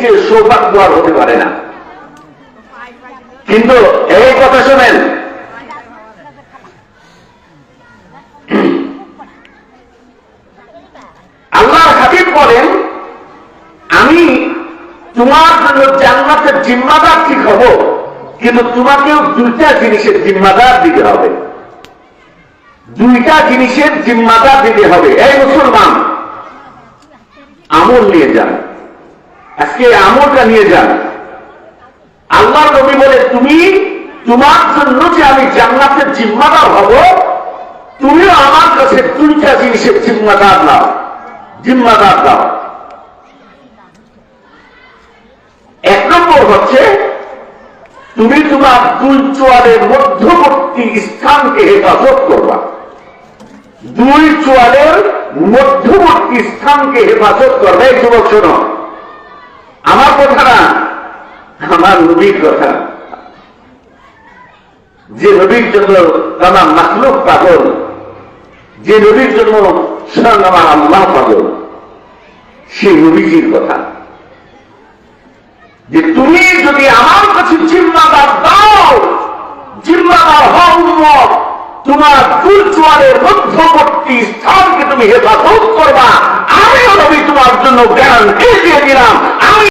চেয়ে সৌভাগ্য আর হতে পারে না। কিন্তু এই কথা শোনেন, আল্লাহর হাবিব বলেন, আমি তোমার জন্য জান্নাতের জিম্মাদার ঠিক হব? কিন্তু তোমাকেও দুইটা জিনিসের জিম্মাদার দিতে হবে। দুইটা জিনিসের জিম্মাদার দিতে হবে। এই মুসলমান, আমল নিয়ে যান। আজকে আমলটা নিয়ে যান। আল্লাহ নবী বলে, তুমি তোমার জন্য যে আমি জান্নাতের জিম্মাদার হব, তুমিও আমার কাছে দুইটা জিনিসের জিম্মাদার নাও। জিম্মাদার দাও এক নম্বর হচ্ছে, তুমি তোমার দুই চোয়ালের মধ্যবর্তী স্থানকে হেফাজত করবা। দুই চোয়ালের মধ্যবর্তী স্থানকে হেফাজত করবে। যুবক, শোনো আমার কথা না আমার নবীর কথা। যে নবীর জন্য আমার মাখলুক পাগল, যে নবীর জন্য স্বয়ং আমার আল্লাহ পাগল সেই নবীজির কথা। যে তুমি যদি আমার কাছে জিম্মাদার দাও, জিম্মাদার হও তোমার দুর্চুয়ারের মধ্যবর্তী স্থানকে তুমি হেফাজত করবা। আমিও নবী তোমার জন্য গ্যারান্টি দিয়ে দিলাম। আমি